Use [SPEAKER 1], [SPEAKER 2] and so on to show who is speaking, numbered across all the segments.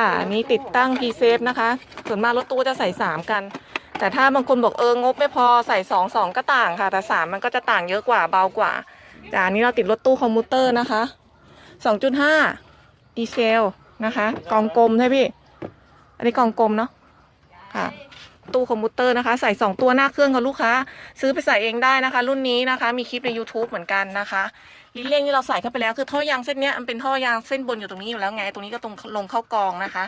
[SPEAKER 1] ค่ะอันนี้ติดตั้ง p s a f e นะคะ ส่วนมากรถตู้จะใส่ 3 กัน แต่ถ้าบางคนบอกเอองบไม่พอใส่ 2 2 ก็ต่างค่ะ แต่ 3 มันก็จะต่างเยอะกว่าเบากว่าแต่อันนี้เราติดรถตู้คอมมูเตอร์นะคะ 2.5 ดีเซลนะคะ กองกลมใช่พี่ อันนี้กองกลมเนาะค่ะ ตู้คอมพิวเตอร์นะคะ ใส่2ตัวหน้าเครื่องกับลูกค้า ซื้อไปใส่เองได้นะคะ รุ่นนี้นะคะ มีคลิปใน YouTube เหมือนกันนะคะลิ้นเร่งที่เราใส่เข้าไปแล้วคือท่อยางเส้นนี้มันเป็นท่อยางเส้นบนอยู่ตรงนี้อยู่แล้วไง ตรงนี้ก็ตรงลงเข้ากองนะคะ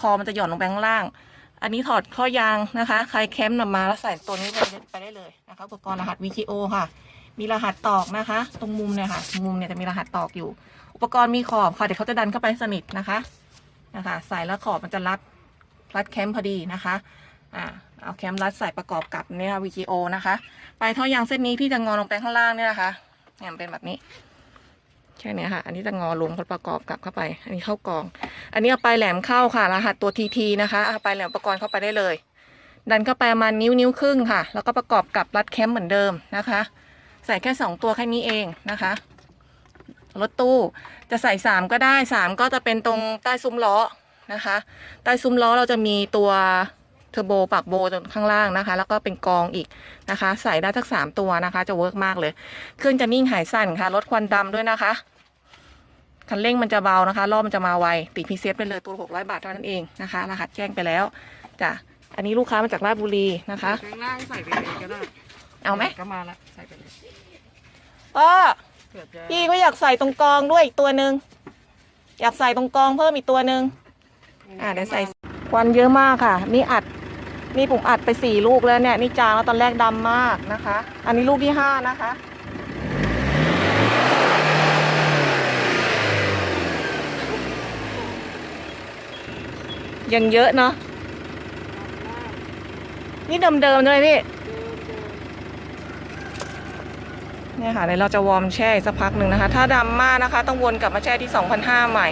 [SPEAKER 1] คอมันจะหย่อนลงไปข้างล่าง อันนี้ถอดท่อยางนะคะ ใครแคมป์นำมาแล้วใส่ตัวนี้ไปได้เลยนะคะอุปกรณ์รหัส VTO ค่ะ มีรหัสตอกนะคะ ตรงมุมเนี่ยค่ะ มุมเนี่ยจะมีรหัสตอกอยู่ อุปกรณ์มีขอบค่ะเดี๋ยวเขาจะดันเข้าไปสนิทนะคะนะคะ ใส่แล้วขอบมันจะรัดรัดแคมป์พอดีนะคะ อ่าเอาแคมรัดใส่ประกอบกับเนี่ยค่ะ VGO นะคะ ปลายท่อยางเส้นนี้ที่จะงอลงไปข้างล่างเนี่ยนะคะเนี่ยมันเป็นแบบนี้แค่นี้ค่ะ อันนี้จะงอลงประกอบกลับเข้าไป อันนี้เข้ากอง อันนี้เอาปลายแหลมเข้าค่ะรหัสตัว TT นะคะเอาปลายแหลมอุปกรณ์เข้าไปได้เลย ดันเข้าไปประมาณนิ้วนิ้วครึ่งค่ะ แล้วก็ประกอบกับรัดแคมเหมือนเดิมนะคะ ใส่แค่สองตัวแค่นี้เองนะคะรถตู้จะใส่สามก็ได้สามก็จะเป็นตรงใต้ซุ้มล้อนะคะ ใต้ซุ้มล้อเราจะมีตัว เทอร์โบปากโบตรงข้างล่างนะคะ แล้วก็เป็นกองอีกนะคะ ใส่ได้ทั้งสามตัวนะคะ จะเวิร์กมากเลย เครื่องจะนิ่งหายสั่นค่ะลดควันดำด้วยนะคะ คันเร่งมันจะเบานะคะรอบมันจะมาไวติดพีเซฟไปเลยตัวหกร้อยบาทเท่านั้นเองนะคะรหัสแจ้งไปแล้วจ้ะอันนี้ลูกค้ามาจากราชบุรีนะคะ
[SPEAKER 2] ข้างล่างใส่ไปเลยก็ได้
[SPEAKER 1] เอาไหม
[SPEAKER 2] ก็มาละใส่ไปเลย
[SPEAKER 1] ป้า
[SPEAKER 2] เผื่อจะ
[SPEAKER 1] พี่ก็อยากใส่ตรงกองด้วยอีกตัวหนึ่งอยากใส่ตรงกองเพิ่มอีกตัวหนึ่งอ่าเดี๋ยวใส่ควันเยอะมากค่ะ นี่อัด นี่ผมอัดไปสี่ลูกแล้วเนี่ยนี่จางแล้วตอนแรกดำมากนะคะ อันนี้ลูกที่ห้านะคะ ยังเยอะเนาะนี่เดิมๆใช่ไหมพี่เนี่ยค่ะเดี๋ยวเราจะวอร์มแช่สักพักหนึ่งนะคะ ถ้าดำมากนะคะ ต้องวนกลับมาแช่ที่ 2,500 ใหม่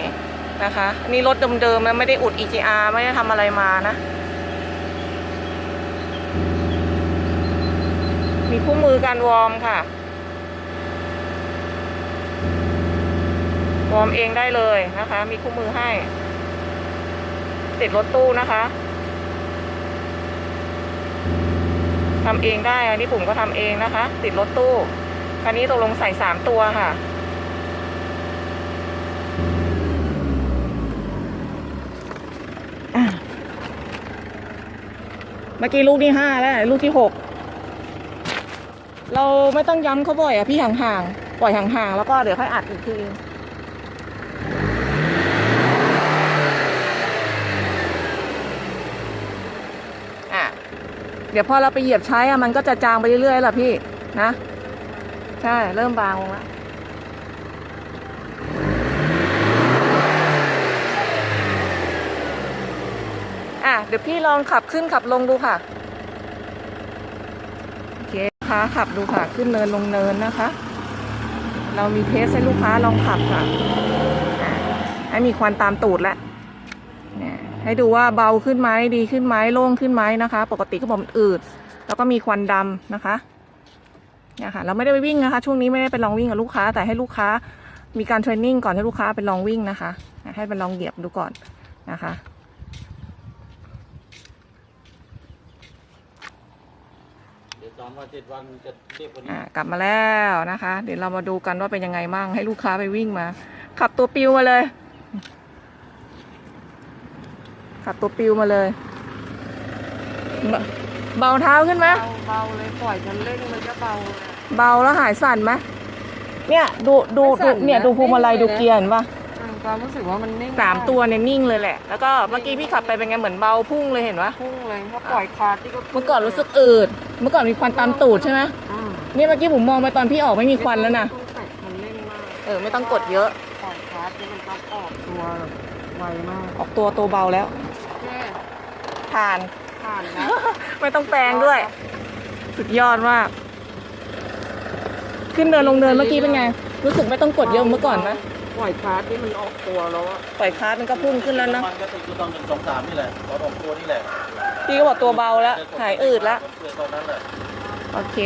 [SPEAKER 1] นะคะนนี่รถเดิมๆนะไม่ได้อุด EGR ไม่ได้ทำอะไรมานะ มีคู่มือการวอร์มค่ะ วอร์มเองได้เลยนะคะ มีคู่มือให้ ติดรถตู้นะคะทำเองได้ อันนี้ผมก็ทำเองนะคะ ติดรถตู้คันนี้ตกลงใส่สามตัวค่ะอะเมื่อกี้ลูกที่ห้าแล้ว ลูกที่หก เราไม่ต้องย้ำเขาบ่อยอะพี่ห่างๆปล่อยห่างๆแล้วก็เดี๋ยวค่อยอัดอีกทีอะเดี๋ยวพอเราไปเหยียบใช้อะมันก็จะจางไปเรื่อยๆล่ะพี่นะ ใช่เริ่มบางลงแล้วอะเดี๋ยวพี่ลองขับขึ้นขับลงดูค่ะ คค่ะขับดูค่ะ ขึ้นเนินลงเนินนะคะ เรามีเทสให้ลูกค้าลองขับค่ะให้มีควันตามตูดแล้วให้ดูว่าเบาขึ้นไหมดีขึ้นไหมโล่งขึ้นไหมนะคะ ปกติก็บอกมันอืด แล้วก็มีควันดำนะคะเนี่ยค่ะเราไม่ได้ไปวิ่งนะคะ ช่วงนี้ไม่ได้ไปลองวิ่งกับลูกค้า แต่ให้ลูกค้ามีการเทรนนิ่งก่อนให้ลูกค้าไปลองวิ่งนะคะ ให้ไปลองเหยียบดูก่อนนะคะ
[SPEAKER 3] เดี๋ยว สามวันเจ็ดวันจะเรียกวันนี้
[SPEAKER 1] อ่ากลับมาแล้วนะคะ เดี๋ยวเรามาดูกันว่าเป็นยังไงมั่งให้ลูกค้าไปวิ่งมา ขับตัวปิวมาเลย ขับตัวปิวมาเลย เบเบาเท้าขึ้นไหม
[SPEAKER 2] เบาเบาเลยปล่อยคันเร่งมันก็เบาเลย
[SPEAKER 1] เบาแล้วหายสั่นไหมเนี่ย ดูดู
[SPEAKER 2] ไม่สั่
[SPEAKER 1] ดู
[SPEAKER 2] น
[SPEAKER 1] เนี่ย
[SPEAKER 2] นะ
[SPEAKER 1] ดูพวงมาลัย
[SPEAKER 2] นิ่ง
[SPEAKER 1] ดู
[SPEAKER 2] เลยนะ
[SPEAKER 1] เกียร์เห็นปะ
[SPEAKER 2] อืมความรู้สึกว่ามันนิ่ง
[SPEAKER 1] สามตัวเนี่ยนิ่งเลยแหละ แล้วก็เมื่อกี้พี่ขับไปเป็นไงเหมือนเบาพุ่งเลยเห็นปะ
[SPEAKER 2] พุ่งเลยถ้าปล่อยคาร์ดที่ก็พุ่ง
[SPEAKER 1] เมื่อก่อนรู้สึกอืด เมื่อก่อนมีควันตามตูดใช่ไหม
[SPEAKER 2] อืม
[SPEAKER 1] เนี่ยเมื่อกี้ผมมองไปตอนพี่ออกไม่มีควันแล้วนะ
[SPEAKER 2] ไม่ต้องแตะคันเร่งมาก
[SPEAKER 1] เออไม่ต้องกดเยอะ
[SPEAKER 2] ปล่อยคาร์ดที่มันต้องออกตัวแบบไวมาก
[SPEAKER 1] ออกตัวตัวเบาแล้ว
[SPEAKER 2] แค่
[SPEAKER 1] ผ่าน
[SPEAKER 2] ผ่านนะ
[SPEAKER 1] ไม่ต้องแปลงด้วย สุดยอดมากขึ้นเนินลงเนินเมื่อกี้เป็นไง รู้สึกไม่ต้องกดเยอะเหมื่อนเมื่อก่อนไหม
[SPEAKER 2] ปล่อยคาร์ดที่มันออกตัวแล้วอะ
[SPEAKER 1] ปล่อยคลาสมันก็พุ่งขึ้นแล้วเนอะ
[SPEAKER 3] มันก็ติดอยู่ตอนหนึ่งสองสามนี่แหละตอนออกตัวนี่แหละ
[SPEAKER 1] พี่ก็บอกตัวเบาแล้วหายอืดแล้ว
[SPEAKER 3] เกิดตอนนั้นแหละ
[SPEAKER 1] โอเค